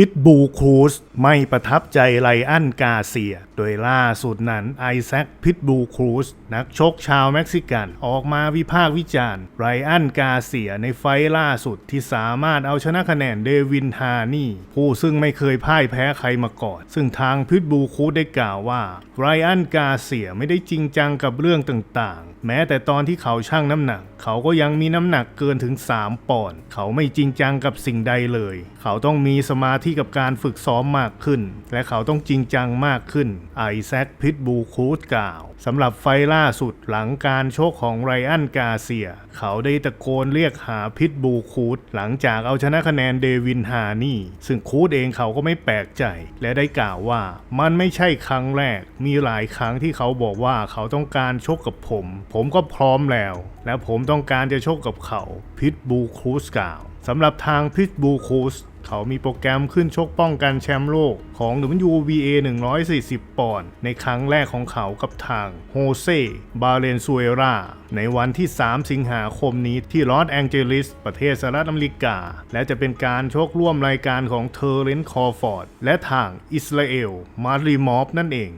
พิทบูครูสไม่ประทับใจไลอันกาเซีย โดยล่าสุดนั้นไอแซคพิทบูครูสนักชกชาวเม็กซิกันออกมาวิพากษ์วิจารณ์ไรอันกาเซียในไฟล่าสุดที่สามารถเอาชนะคะแนนเดวินฮานี่ ผู้ซึ่งไม่เคยพ่ายแพ้ใครมาก่อน ซึ่งทางพิทบูครูสได้กล่าวว่าไรอันกาเซียไม่ได้จริงจังกับเรื่องต่างๆ แม้แต่ตอนที่เขาชั่งน้ำหนัก เขาก็ยังมีน้ำหนักเกินถึง 3ปอนด์เขาไม่จริงจังกับสิ่งใดเลย เขาต้องมีสมาธิที่กับการฝึกซ้อมมากขึ้น และเขาต้องจริงจังมากขึ้น ไอแซคพิทบูคูดกล่าวสำหรับไฟล์ล่าสุดหลังการโชคของไรอันกาเซีย เขาได้ตะโกนเรียกหาพิทบูคูดหลังจากเอาชนะคะแนนเดวินฮานี่ ซึ่งคูดเองเขาก็ไม่แปลกใจ และได้กล่าวว่ามันไม่ใช่ครั้งแรก มีหลายครั้งที่เขาบอกว่าเขาต้องการชกกับผม ผมก็พร้อมแล้ว และผมต้องการจะชกกับเขาพิทบูคูสกล่าวสำหรับทางพิทบูคูส เขามีโปรแกรมขึ้นชกป้องกันแชมป์โลกของ WBA 140 ปอนด์ในครั้งแรกของเขากับทางโฮเซ บาเลนซูเอราในวันที่ 3 สิงหาคมนี้ที่ลอสแองเจลิส ประเทศสหรัฐอเมริกา และจะเป็นการชกร่วมรายการของเทอร์เรนต์คอร์ฟอร์ด และทางอิสราเอล มารีมอฟนั่นเอง